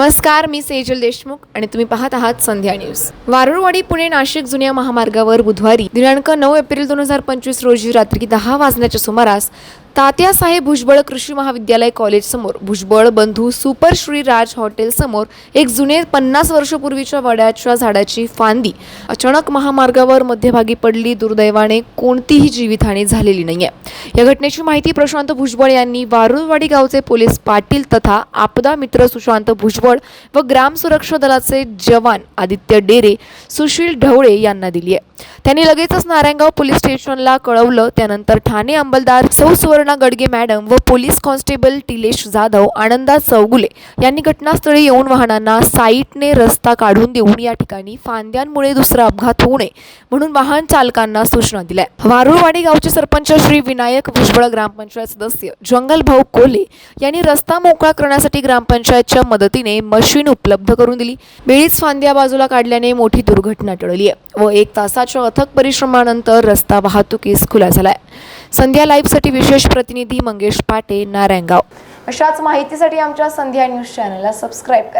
नमस्कार मी सेजल देशमुख आणि तुम्ही पाहत आहात संध्या न्यूज. वारुळवाडी पुणे नाशिक जुन्या महामार्गावर बुधवारी दिनांक नऊ एप्रिल दोन हजार पंचवीस रोजी रात्री दहा वाजण्याच्या सुमारास तात्यासाहेब भुजबळ कृषी महाविद्यालय कॉलेज समोर भुजबळ बंधू सुपर श्री राज हॉटेल समोर एक जुने पन्नास वर्षपूर्वीच्या वड्याच्या झाडाची फांदी. अचानक महामार्गावर मध्यभागी पडली दुर्दैवाने कोणतीही जीवितहानी झालेली नाहीये. या घटनेची माहिती प्रशांत भुजबळ यांनी वारुळवाडी गावचे पोलीस पाटील तथा आपदा मित्र सुशांत भुजबळ व ग्राम सुरक्षा दलाचे जवान आदित्य डेरे सुशील ढवळे यांना दिली आहे. त्यांनी लगेचच नारायणगाव पोलीस स्टेशनला कळवलं त्यानंतर ठाणे अंमलदार सौ सुवर्ण गडगे मॅडम व पोलीस कॉन्स्टेबल टिलेश जाधव आनंदा चौगुले यांनी घटनास्थळी येऊन वाहनांना साईटने रस्ता काढून देऊन या ठिकाणी फांद्यांमुळे दुसरा अपघात होऊ नये म्हणून वाहन चालकांना सूचना दिल्या. वारुळवाडी गावचे सरपंच श्री विनायक भुजबळ ग्रामपंचायत सदस्य जंगल भाऊ कोले यांनी रस्ता मोकळा करण्यासाठी ग्रामपंचायतच्या मदतीने मशीन उपलब्ध करून दिली. वेळीच फांद्या बाजूला काढल्याने मोठी दुर्घटना टळली आहे. व एक तासाच्या अथक परिश्रमानंतर रस्ता वाहतुकीस खुला झालाय. संध्या लाईव्हसाठी विशेष प्रतिनिधी मंगेश पाटे नारायणगाव. अशाच माहितीसाठी आमच्या संध्या न्यूज चॅनलला सबस्क्राईब करा.